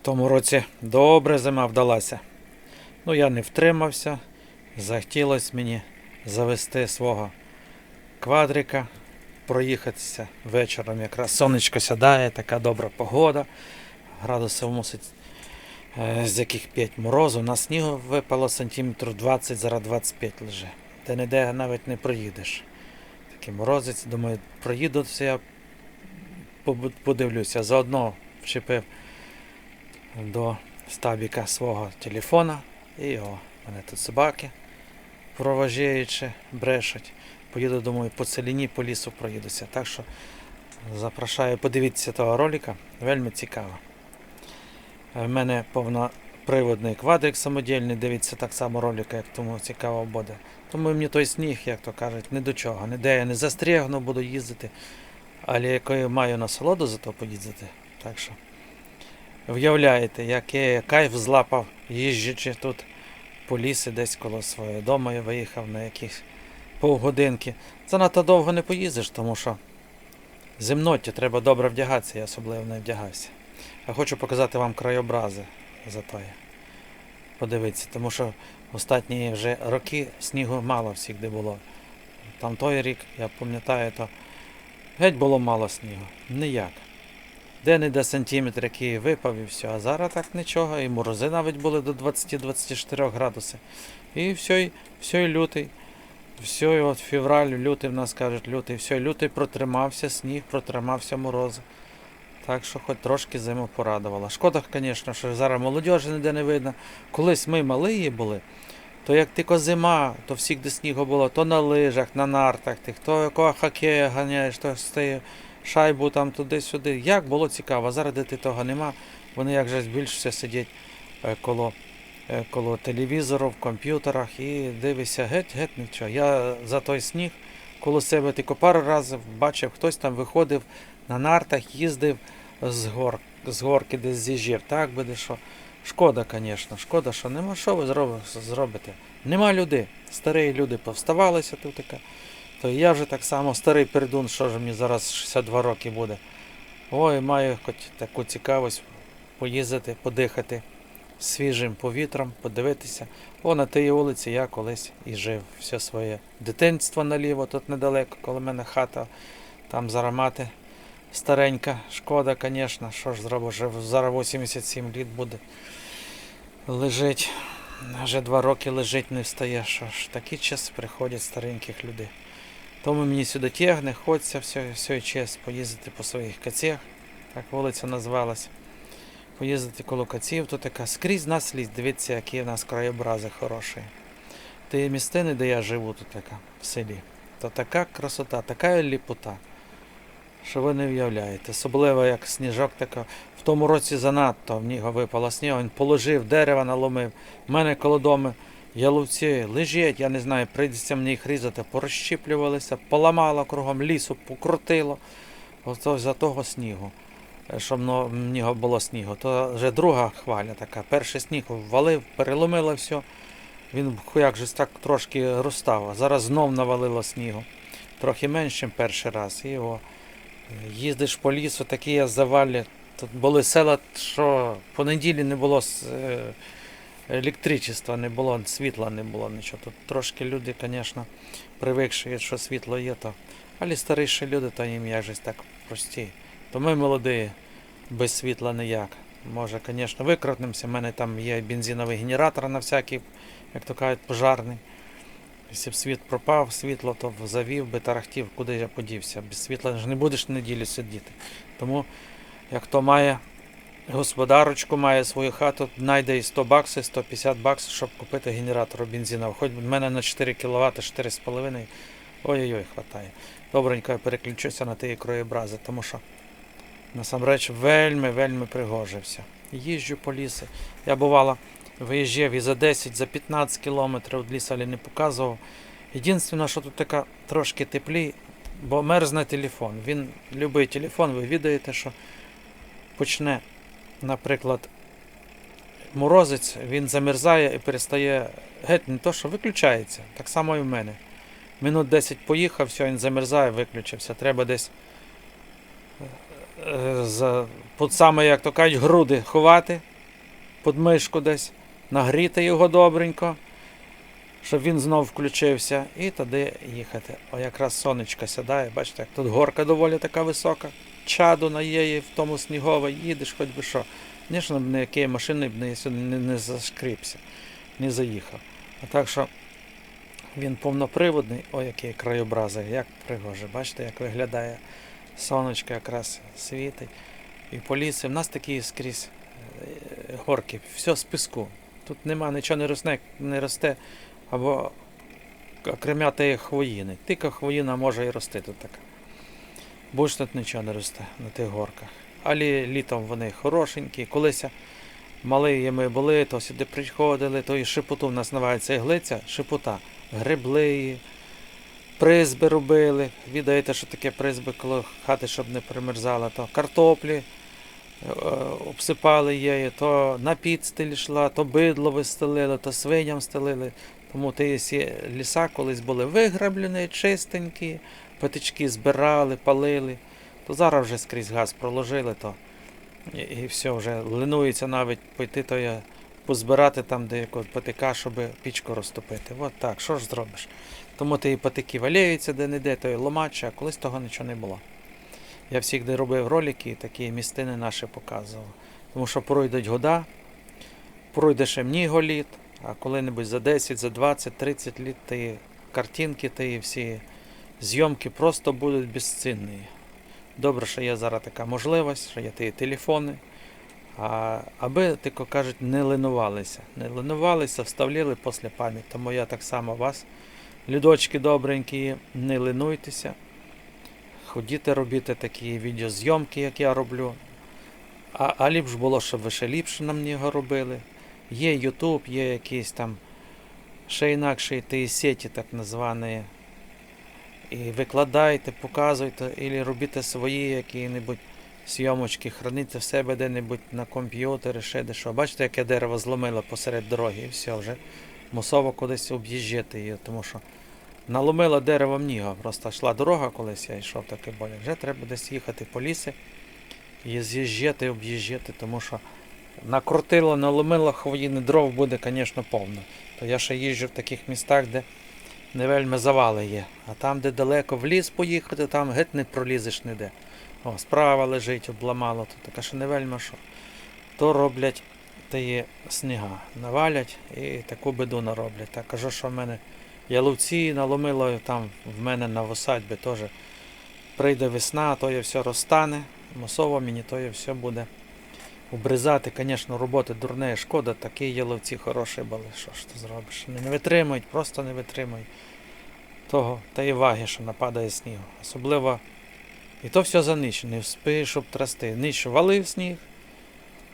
В тому році добре зима вдалася. Ну, я не втримався. Захотілося мені завести свого квадрика, проїхатися вечором. Якраз сонечко сядає, така добра погода. Градусів мусить е, з яких 5 морозу. На снігу випало сантиметрів 20, зараз 25 лежить. Де не де навіть не проїдеш. Такий морозець, думаю, проїдуся, я подивлюся. Заодно вчепив до стабіка свого телефона. І о, у мене тут собаки проважаючи, брешуть. Поїду, думаю, по целіні, по лісу проїдуся. Так що запрошую подивитися того ролика. Вельми цікаво. Е, В мене повноприводний квадрик самодільний, дивіться так само ролика, як тому цікаво буде. Тому мені той сніг, як то кажуть, ні до чого. Ніде я не застрягну, буду їздити. Але якою маю насолоду за то поїздити. Так що Виявляєте, який я кайф злапав, їжджучи тут по лісі, десь коло свого дому я виїхав на якісь півгодинки. Занадто довго не поїздиш, тому що зимноті треба добре вдягатися, я особливо не вдягався. Я хочу показати вам краєобрази зато я. Подивіться, тому що останні вже роки снігу мало всіх де було. Там той рік, я пам'ятаю, то геть було мало снігу. Ніяк. Де не де сантиметр, який випав і все. А зараз так нічого. І морози навіть були до 20-24 градусів. І все, і- все лютий. Все, і от февраль, лютий в нас кажуть, лютий, все, лютий протримався, сніг, протримався морози. Так що хоч трошки зиму порадувала. Шкода, звісно, що зараз молодіжі ніде не видно. Колись ми малі були, то як тільки зима, то всіх де снігу було, то на лижах, на нартах, ти хто якого хокея ганяєш, то стає шайбу там туди-сюди. Як було цікаво, зараз де ти того нема. Вони як же більше сидять е, коло, е, коло телевізору, в комп'ютерах і дивишся геть-геть нічого. Я за той сніг коло себе тільки пару разів бачив, хтось там виходив на нартах, їздив з, гор, з горки десь з'їжджав. Так буде що. Шкода, звісно, шкода, що нема. Що ви зробите? Нема людей. Старі люди повставалися тут така. То я вже так само старий передун, що ж мені зараз 62 роки буде. Ой, маю хоч таку цікавість поїздити, подихати свіжим повітрям, подивитися. О, на тій вулиці я колись і жив все своє дитинство наліво, тут недалеко, коло мене хата, там зараз мати старенька. Шкода, звісно, що ж зробиш, зараз 87 літ буде. Лежить. Вже два роки лежить, не встає. Що ж, такі час приходять стареньких людей. Тому мені сюди тягне, хочеться все, все час поїздити по своїх кацях, так вулиця називалась. Поїздити коло каців, то така скрізь наслідь, дивіться, які в нас краєобрази хороші. Ті містини, де я живу, тут така, в селі, то така красота, така ліпота, що ви не уявляєте. Особливо як сніжок така. В тому році занадто в нього випало снігу, він положив, дерева наломив. У мене коло дому яловці лежать, я не знаю, прийдеться мені їх різати, порозщіплювалися, поламало кругом лісу, покрутило. Ото за того снігу. е, Щоб нього було снігу. То вже друга хваля така. Перший сніг ввалив, переломило все. Він як же так трошки розстав. А зараз знов навалило снігу. Трохи менше, ніж перший раз. І його е, їздиш по лісу, такі я завалі. Тут були села, що по неділі не було е, електричества, не було, світла не було нічого. Тут трошки люди, звісно, привикші, що світло є, то. Але старіші люди, то їм як же так прості. То ми молоді, без світла ніяк. Може, звісно, викрутнемося. У мене там є бензиновий генератор на всякий, як то кажуть, пожарний. Якщо б світ пропав, світло, то завів би тарахтів, куди я подівся. Без світла ж не будеш неділю сидіти. Тому, як хто має господарочку, має свою хату, знайде і 100 баксів, 150 баксів, щоб купити генератор бензиновий. Хоч в мене на 4 кВт, 4,5. Ой-ой-ой, хватає. Добренько я переключуся на ті краєобрази, тому що насамреч вельми, вельми пригожився. Їжджу по лісі. Я бувало виїжджав і за 10, за 15 кілометрів від лісу, але не показував. Єдине, що тут така трошки теплі, бо мерзне телефон. Він любий телефон, ви відаєте, що почне, наприклад, морозець, він замерзає і перестає геть не то, що виключається. Так само і в мене. Минут 10 поїхав, все, він замерзає, виключився. Треба десь е, за, під саме, як то кажуть, груди ховати, під мишку десь, нагріти його добренько, щоб він знов включився, і туди їхати. О, якраз сонечко сідає, бачите, як тут горка доволі така висока. Чаду на її в тому снігове, їдеш хоч би що. Звісно, б ніякої машини б не, не, не зашкріпся, не заїхав. А так що він повноприводний, ой, який краєобрази, як пригоже. Бачите, як виглядає сонечко якраз світить. І по лісі. В нас такі скрізь е, горки, все з піску. Тут нема нічого не росте, не росте або окремя тієї хвоїни. Тільки хвоїна може і рости тут така. Більш тут нічого не росте на тих горках. Але літом вони хорошенькі. Колись мали ми були, то сюди приходили, то і шипоту в нас називається іглиця, шипота. Грибли її, призби робили. Відаєте, що таке призби, коли хати, щоб не примерзала, то картоплі е, обсипали її, то на підстиль йшла, то бидло вистелили, то свиням стелили. Тому ті ліса колись були виграблені, чистенькі, патички збирали, палили. То зараз вже скрізь газ проложили, то і, і все, вже линується навіть пойти, то я позбирати там деякого патика, щоб пічку розтопити. От так, що ж зробиш? Тому ті патики валяються де-не-де, то й ломаче, а колись того нічого не було. Я завжди робив ролики такі містини наші показував. Тому що пройдуть года, пройде ще много літ, а коли-небудь за 10, за 20, 30 літ ті картинки, ті всі зйомки просто будуть безцінні. Добре, що є зараз така можливість, що є ті телефони. А, аби, тільки кажуть, не ленувалися. Не ленувалися, вставляли після пам'ять. Тому я так само вас, людочки добренькі, не ленуйтеся. Ходіть робити такі відеозйомки, як я роблю. А, а ліпш було, щоб ви ще ліпше на нього робили. Є YouTube, є якісь там ще інакші ті сеті, так названі. І викладайте, показуйте, і робіть свої які-небудь храните в себе де-небудь на комп'ютері, ще де що. Бачите, яке дерево зломило посеред дороги, і все, вже мусово кудись об'їжджати її, тому що наломило дерево мніга. Просто йшла дорога, колись я йшов таке боля. Вже треба десь їхати по лісі і з'їжджати, об'їжджати, тому що накрутило, наломило хвоїни дров буде, звісно, повно. То я ще їжджу в таких містах, де не вельми завали є. А там, де далеко в ліс поїхати, там геть не пролізеш ніде. О, справа лежить, обламало тут, така що не вельми що. То роблять тієї сніга. Навалять і таку біду нароблять. Так кажу, що в мене яловці наломило там в мене на осадьбі теж прийде весна, то є все розтане. Масово мені то є все буде обрізати. Звісно, роботи дурне, шкода, такі яловці хороші були. Що ж ти зробиш? Не витримують, просто не витримують того та і ваги, що нападає снігу. Особливо і то все за ніч, не вспиш, щоб трасти. Ніч валив сніг,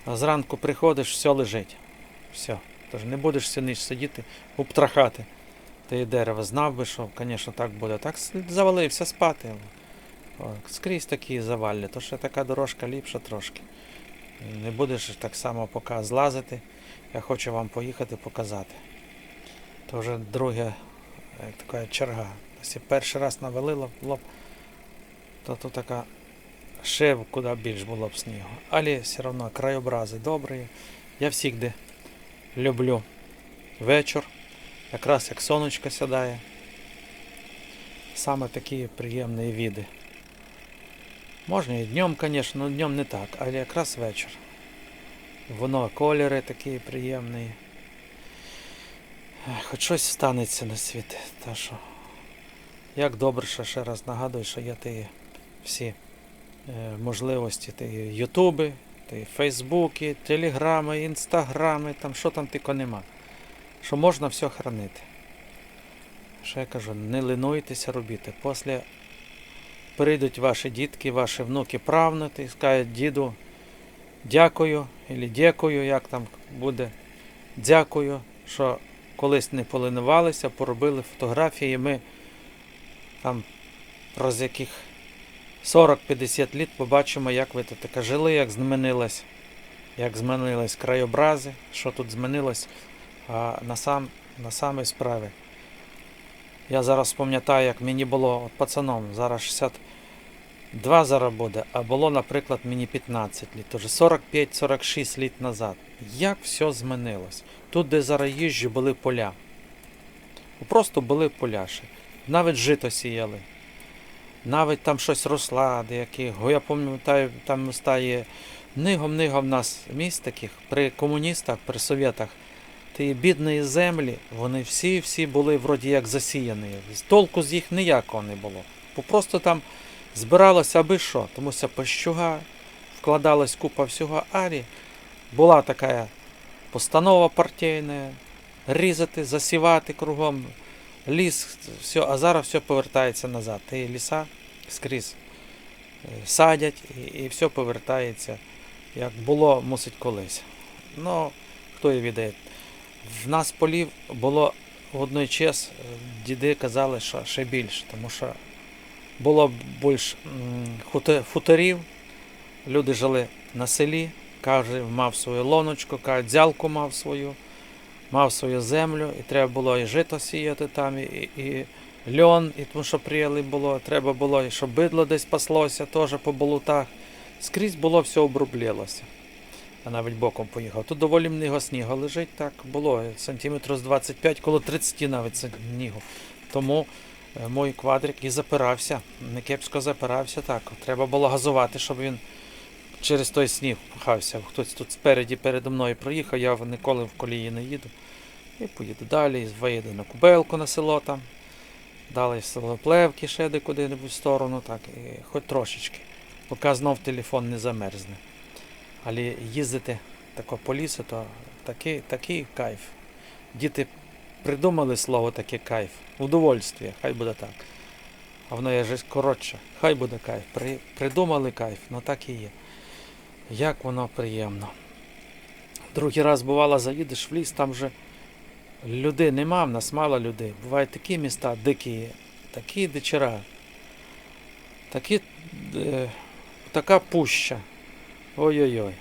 а зранку приходиш, все лежить. Все. Тож не будеш всю ніч сидіти, обтрахати. Те дерево знав би, що, звісно, так буде. Так завалився спати. О, скрізь такі завалля, то ще така дорожка ліпша трошки. Не будеш так само поки злазити. Я хочу вам поїхати показати. То вже друге, як така черга. Якщо перший раз навалило лоб, то тут така ще куди більш було б снігу. Але все одно краєобрази добрі. Я завжди люблю вечір, якраз як сонечко сідає. Саме такі приємні види. Можна і днем, звісно, але днем не так, але якраз вечір. Воно кольори такі приємні. Хоч щось станеться на світ. Та що. Як добре, що ще раз нагадую, що є ті всі е, можливості, ті Ютуби, ті Фейсбуки, Телеграми, Інстаграми, там що там тільки нема. Що можна все хранити. Що я кажу, не линуйтеся робити. Після прийдуть ваші дітки, ваші внуки, правнуки і скажуть, діду, дякую, або дякую, як там буде. Дякую, що колись не полинувалися, поробили фотографії. Ми там роз яких 40-50 літ побачимо, як ви тут таке жили, як змінилось, як змінились краєобрази, що тут змінилось а на, сам, на самій справі. Я зараз пам'ятаю, як мені було от пацаном, зараз 2 зараз буде, а було, наприклад, мені 15 літ, уже 45-46 літ назад. Як все змінилось? Тут, де зараз їжджу, були поля. Просто були поля ще. Навіть жито сіяли. Навіть там щось росла, деякі. Я пам'ятаю, там стає нигом-нигом в нас місць таких при комуністах, при совєтах. Ті бідні землі, вони всі-всі були вроді як засіяні. Толку з їх ніякого не було. Просто там збиралося аби що, тому що пощуга, вкладалась купа всього арі. Була така постанова партійна, різати, засівати кругом ліс, все, а зараз все повертається назад. Ті ліса скрізь е, садять і, і все повертається, як було, мусить колись. Ну, хто її відає. В нас полів було водночас, е, діди казали, що ще більше, тому що було більш хуторів, люди жили на селі, кожен мав свою лоночку, дзялку мав свою, мав свою землю, і треба було і жито сіяти там, і, і льон, і тому що пріяли було, треба було, і щоб бидло десь паслося, теж по болотах. Скрізь було все оброблялося. Я навіть боком поїхав. Тут доволі много снігу лежить, так було сантиметрів з 25, коло 30 навіть снігу. Тому е, мій квадрик і запирався. Не кепсько запирався так. Треба було газувати, щоб він через той сніг пхався. Хтось тут спереді передо мною проїхав, я ніколи в колії не їду. І поїду далі, виїду на Кубелку на село там. Далі село Плевки ще де куди-небудь в сторону, так, і хоч трошечки, поки знов телефон не замерзне. Але їздити тако по лісу, то такий, такий кайф. Діти придумали слово таке кайф. Удовольствие, хай буде так. А воно є ж коротше. Хай буде кайф. При, придумали кайф, ну так і є. Як воно приємно. Другий раз бувало, заїдеш в ліс, там вже людей нема, в нас мало людей. Бувають такі міста дикі, такі дичера, такі, е, така пуща. Ой-ой-ой.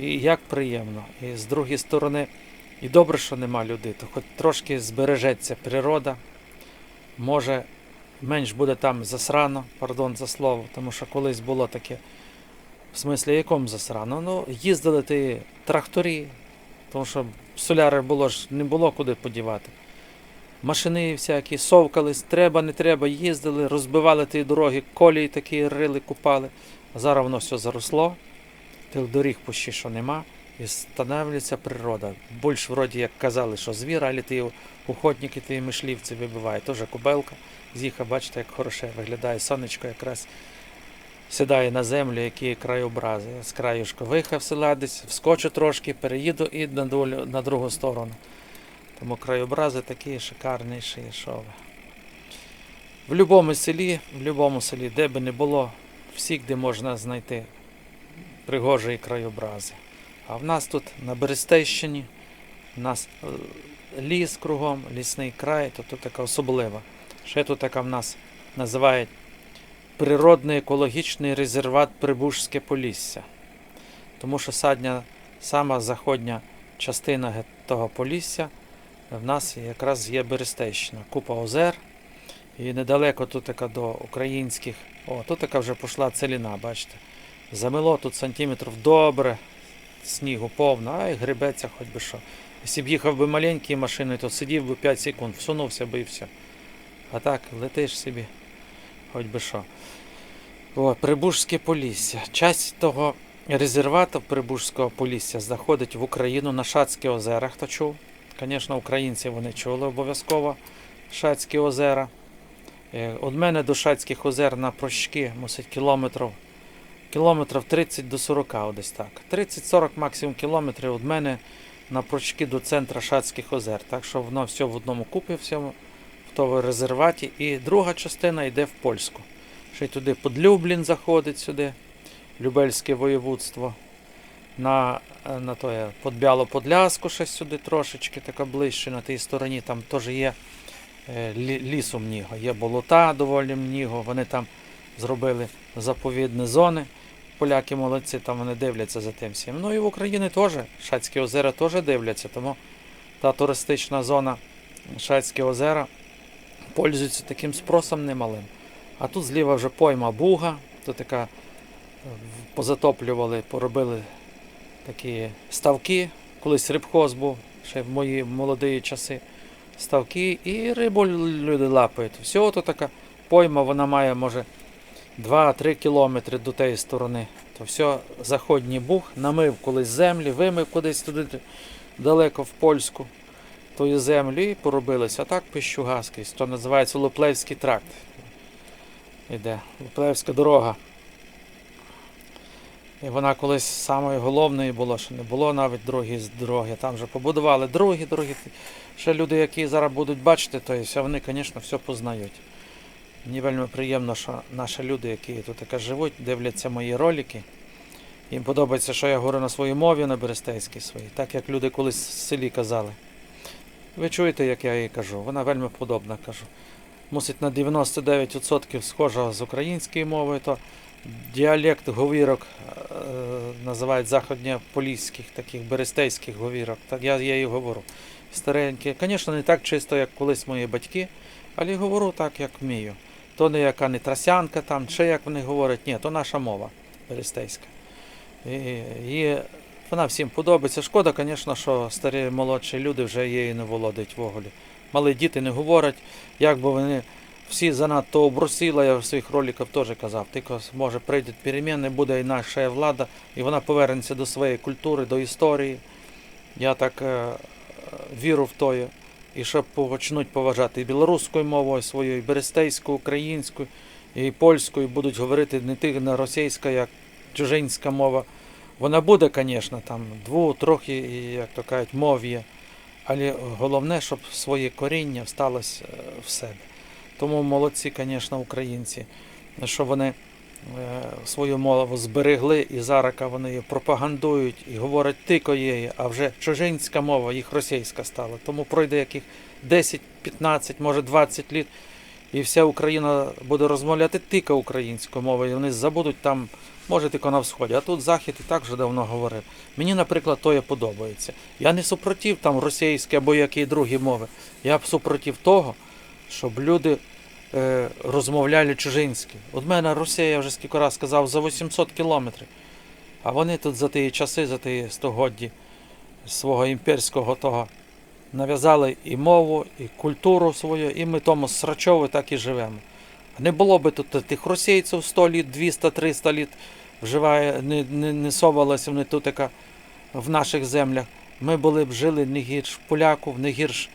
І як приємно. І з другої сторони, і добре, що нема людей, то хоч трошки збережеться природа. Може, менш буде там засрано, пардон за слово, тому що колись було таке. В смислі, якому засрано? Ну, їздили ті тракторі, тому що соляри було ж не було куди подівати. Машини всякі, совкались, треба, не треба, їздили, розбивали ті дороги, колії такі рили, купали. А зараз воно все заросло, тих доріг почти що нема. І встановлюється природа. Більш вроді як казали, що звір, але ті охотники, ті мишлівці вибивають. Теж кубелка з'їхав, бачите, як хороше виглядає. Сонечко якраз сідає на землю, які краєобрази. З краюшка виїхав села десь, вскочу трошки, переїду і на, долю, на другу сторону. Тому краєобрази такі шикарніші, що ви. В будь-якому селі, в будь-якому селі, де би не було, всіх, де можна знайти пригожі краєобрази. А в нас тут на Берестейщині, у нас е, ліс кругом, лісний край, то тут така особлива. Ще тут така в нас називають природний екологічний резерват Прибужське Полісся. Тому що садня, сама заходня частина того Полісся в нас якраз є Берестейщина, купа озер. І недалеко тут така до українських. О, тут така вже пішла целіна, бачите. Замело тут сантиметрів добре, снігу повно, а й грибеться хоч би що. Якщо б їхав би маленький машиною, то сидів би 5 секунд, всунувся би і все. А так, летиш собі, хоч би що. О, Прибужське Полісся. Часть того резервату Прибужського Полісся заходить в Україну на Шацькі озера, хто чув. Звісно, українці вони чули обов'язково Шацькі озера. Е, Від мене до Шацьких озер на прощки мусить кілометрів, кілометрів 30 до 40 о, десь так. 30-40 максимум кілометрів від мене на прощки до центра Шацьких озер. Так що воно все в одному купі, всьому, в тому резерваті. І друга частина йде в Польську. Ще й туди Подлюблін заходить сюди, Любельське воєводство. На, е, на тоє Подбяло-Подляску ще сюди трошечки, така ближче на тій стороні. Там теж є е, лі- лісу мніго, є болота доволі мніго. Вони там зробили заповідні зони. Поляки молодці, там вони дивляться за тим всім. Ну і в Україні теж Шацькі озера теж дивляться, тому та туристична зона Шацькі озера пользується таким спросом немалим. А тут зліва вже пойма буга, то така е, позатоплювали, поробили такі ставки. Колись рибхоз був, ще в мої молоді часи. Ставки і рибу люди лапають. Всього то така пойма, вона має, може, 2-3 кілометри до тієї сторони. То все, заходній буг, намив колись землі, вимив кудись туди далеко в польську тої землі і поробилися. А так пищугаський, то називається Луплевський тракт. Іде Луплевська дорога. І вона колись самою головною була, що не було навіть з дороги. Там вже побудували другі дороги. Ще люди, які зараз будуть бачити, то все, вони, звісно, все познають. Мені вельми приємно, що наші люди, які тут таке живуть, дивляться мої ролики. Їм подобається, що я говорю на своїй мові, на берестейській своїй, так як люди колись в селі казали. Ви чуєте, як я їй кажу? Вона вельми подобна кажу. Мусить на 99% схожа з українською мовою, то діалект говірок е, називають заходньополіських, таких берестейських говірок. Так я, їй говорю. Старенькі. Звісно, не так чисто, як колись мої батьки, але говорю так, як вмію. То не яка не трасянка там, чи як вони говорять, ні, то наша мова берестейська. І, і вона всім подобається. Шкода, звісно, що старі молодші люди вже її не володують в оголі. Малі діти не говорять, як би вони всі занадто обрусіли, я в своїх роликах теж казав. Тільки може прийдуть переміни, буде і наша влада, і вона повернеться до своєї культури, до історії. Я так е, вірю в тоє. І щоб почнуть поважати і білоруською мовою свою, і берестейську, українську, і польською будуть говорити не тільки на російська, як чужинська мова. Вона буде, звісно, там дву, трохи, як то кажуть, мов є. Але головне, щоб своє коріння всталося е, в себе. Тому молодці, звісно, українці, що вони свою мову зберегли і зараз вони її пропагандують і говорять її, а вже чужинська мова, їх російська стала. Тому пройде яких 10, 15, може 20 літ, і вся Україна буде розмовляти тільки українською мовою. І вони забудуть там, може тільки на сході. А тут Захід і так вже давно говорив. Мені, наприклад, тоє подобається. Я не супротив там російської або які другі мови. Я б супротив того, щоб люди е, розмовляли чужинські. От мене Росія, я вже скільки разів сказав, за 800 кілометрів. А вони тут за ті часи, за ті стогодді свого імперського того нав'язали і мову, і культуру свою, і ми тому срачово так і живемо. Не було би тут тих російців 100 літ, 200, 300 літ вживає, не, не, не совалися вони тут в наших землях. Ми були б жили не гірш поляків, не гірш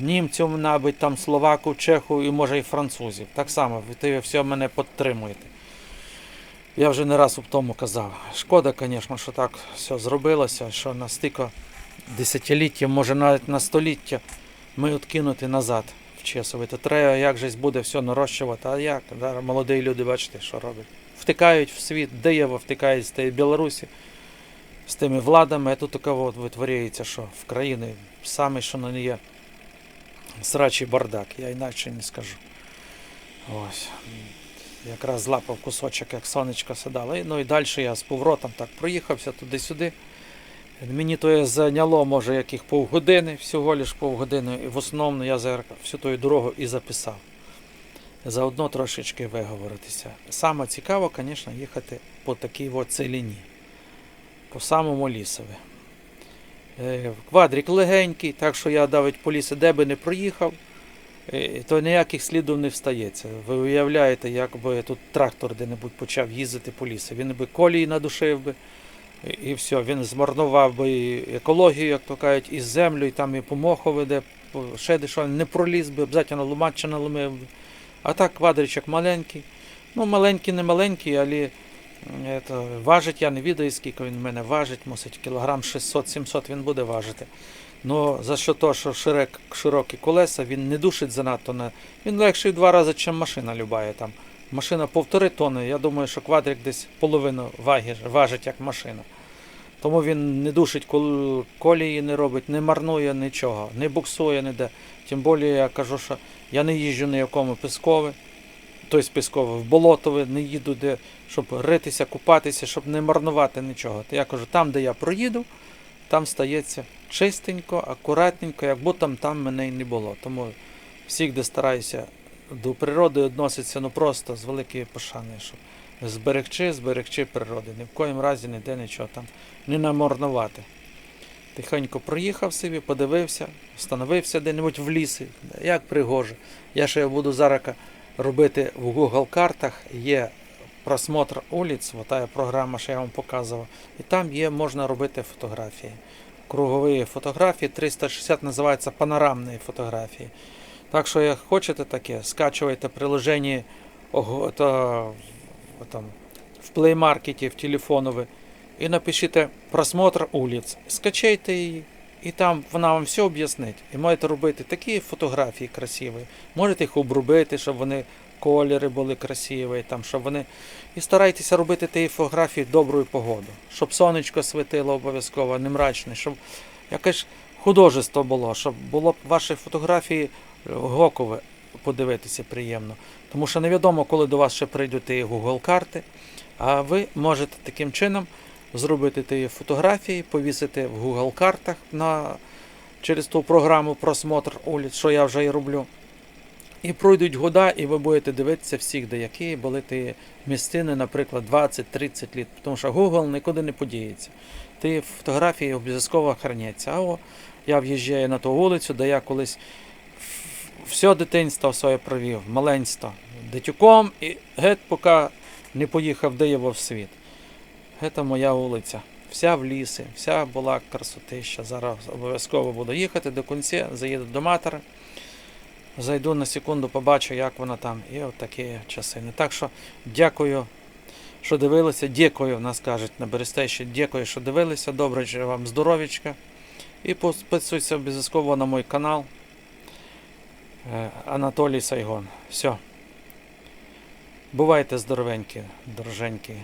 німців, навіть там словаку, чеху і може і французів. Так само, ви все мене підтримуєте. Я вже не раз у тому казав. Шкода, звісно, що так все зробилося, що на стільки десятиліття, може навіть на століття ми откинути назад вчесувати. Треба як же буде все нарощувати. А як? Молоді люди, бачите, що роблять. Втикають в світ, де є втикають з тієї Білорусі, з тими владами, а тут такого витворюється, що в країни саме, що на не є срачий бардак, я інакше не скажу. Ось. Якраз злапав кусочок, як сонечко сідало. Ну і далі я з поворотом так проїхався туди-сюди. Мені то зайняло, може, яких півгодини, всього лиш півгодини. І в основному я всю ту дорогу і записав. Заодно трошечки виговоритися. Саме цікаво, звісно, їхати по такій от по самому лісові. Е, Квадрик легенький, так що я навіть по лісі, де би не проїхав, е, то ніяких слідів не встається. Ви уявляєте, якби тут трактор де-небудь почав їздити по лісу. Він би колії надушив би, і- і все, він змарнував би і екологію, як то кажуть, і землю, і там і по моху веде, ще дещо не проліз би, обов'язково ломать чи наломив би. А так квадричок маленький. Ну, маленький, не маленький, але е, то, важить, я не відаю, скільки він в мене важить, мусить кілограм 600-700 він буде важити. Ну, за що то, що широк, широкі колеса, він не душить занадто. На... Він легший в два рази, ніж машина любая там. Машина півтори тонни, я думаю, що квадрик десь половину ваги, важить, як машина. Тому він не душить кол- колії, не робить, не марнує нічого, не буксує ніде. Тим більше я кажу, що я не їжджу на якому тобто піскове, в болотове, не їду, де, щоб ритися, купатися, щоб не марнувати нічого. То я кажу, там, де я проїду, там стається чистенько, акуратненько, як будто там мене й не було. Тому всіх, де стараюся до природи відноситься ну просто з великою пошаною, щоб зберегчи, зберегчи природу. Ні в коїм разі ніде нічого там не наморнувати. Тихенько проїхав собі, подивився, встановився де-небудь в лісі. Як пригоже. Я ще буду зараз робити в Google картах. Є просмотр улиць, ота програма, що я вам показував. І там є, можна робити фотографії. Кругові фотографії, 360 називається панорамні фотографії. Так що, як хочете таке, скачуйте приложення то, там, в Play Market, в телефонове, і напишіть просмотр улиць. Скачайте її, і там вона вам все об'яснить. І можете робити такі фотографії красиві. Можете їх обробити, щоб вони кольори були красиві, там, щоб вони. І старайтеся робити ті фотографії в добру погоду, щоб сонечко світило обов'язково, не мрачне, щоб якесь художество було, щоб було б ваші фотографії гокове подивитися приємно. Тому що невідомо, коли до вас ще прийдуть ті Google карти, а ви можете таким чином зробити ті фотографії, повісити в Google картах на, через ту програму просмотр улиць, що я вже і роблю. І пройдуть года, і ви будете дивитися всіх, де які були ті місцини, наприклад, 20-30 літ. Тому що Google нікуди не подіється. Ті фотографії обов'язково храняться. А о, я в'їжджаю на ту вулицю, де я колись все дитинство своє провів, маленство, дитюком, і геть поки не поїхав диво в світ. Це моя вулиця. Вся в лісі, вся була красотища. Зараз обов'язково буду їхати до кінця, заїду до матері. Зайду на секунду, побачу, як вона там. І от такі часи. Так що дякую, що дивилися. Дякую, нас кажуть на Берестейші. Дякую, що дивилися. Добре же вам здоров'ячка. І підписуйся обов'язково на мій канал. Е, Анатолій Сайгон. Все. Бувайте здоровенькі, дороженькі.